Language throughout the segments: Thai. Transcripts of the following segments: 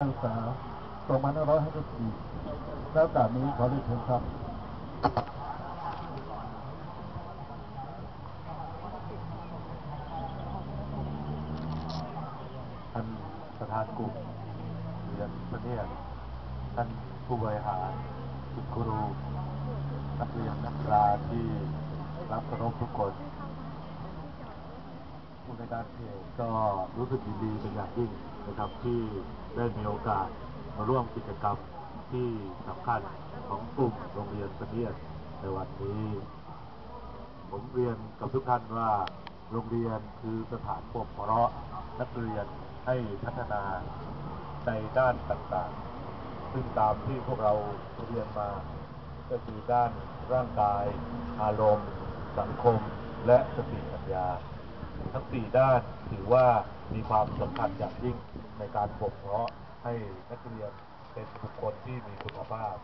การศึกษา2554แล้วจากนี้ขอเรียนเชิญครับ ท่านประธานกลุ่มเรียนประเทศ ท่านผู้บริหารคุณครู นักเรียนนักกีฬาที่รับเคารพทุกคน ผู้ในการเขตก็รู้สึกยินดีเป็นอย่างยิ่งนะครับที่ได้มีโอกาสมาร่วมกิจกรรมที่สำคัญของกลุ่มโรงเรียนประเทศในวันนี้ ผมเรียนกับทุกท่านว่าโรงเรียนคือสถานบ่มเพาะนักเรียนให้พัฒนาในด้านต่างๆ ซึ่งตามที่พวกเราเรียนมา ก็คือด้านร่างกาย อารมณ์ สังคม และสติปัญญา ทั้งสี่ด้านถือว่ามีความสำคัญอย่างยิ่งในการบ่มเพาะให้นักเรียนเป็นบุคคลที่มีคุณภาพ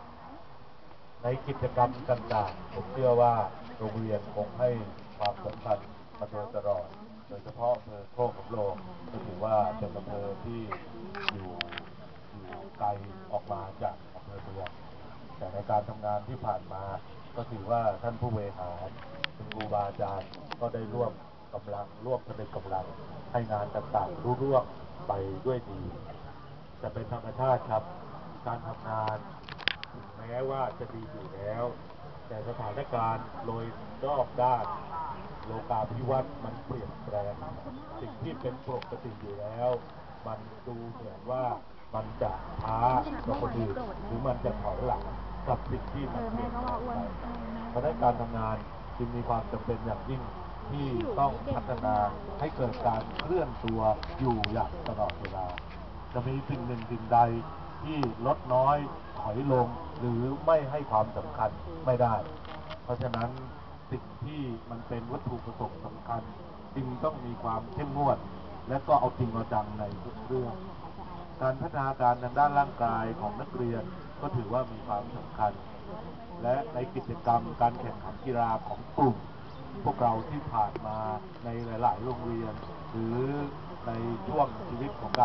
ในกิจกรรมต่างๆ ผมเชื่อว่าโรงเรียนคงให้ความสำคัญมาโดยตลอด โดยเฉพาะอำเภอโคกสำโรงก็ถือว่าเป็นอำเภอที่อยู่อยู่ไกลออกมาจากอำเภอเมืองแต่ในการทำงานที่ผ่านมา ก็ถือว่าท่านผู้บริหารคุณครูบาอาจารย์ก็ได้ร่วม กำลังร่วมกันเป็นกำลังให้งานต่างๆรุ่ร่วงไปด้วยดี จะเป็นธรรมชาติครับ การทำงานถึงแม้ว่าจะดีอยู่แล้ว แต่สถานการณ์โดยรอบด้านโลกาภิวัตน์มันเปลี่ยนแปลงสิ่งที่เป็นปกติอยู่แล้ว มันดูเหมือนว่ามันจะช้ากว่าคนอื่นหรือมันจะถอยหลังกับสิ่งที่มันเปลี่ยนแปลงไปเพราะฉะนั้นการทำงานจึงมีความจำเป็นอย่างยิ่ง ที่ต้องพัฒนาให้เกิดการเคลื่อนตัวอยู่อย่างตลอดเวลา จะมีสิ่งหนึ่งสิ่งใดที่ลดน้อยถอยลงหรือไม่ให้ความสำคัญไม่ได้ เพราะฉะนั้นสิ่งที่มันเป็นวัตถุประสงค์สำคัญ จึงต้องมีความเข้มงวด และก็เอาจริงเอาจังในทุกเรื่อง การพัฒนาการทางด้านร่างกายของนักเรียนก็ถือว่ามีความสำคัญ และในกิจกรรมการแข่งขันกีฬาของกลุ่ม พวกเราที่ผ่านมาในหลาย ๆ โรงเรียน หรือในช่วงชีวิตของการ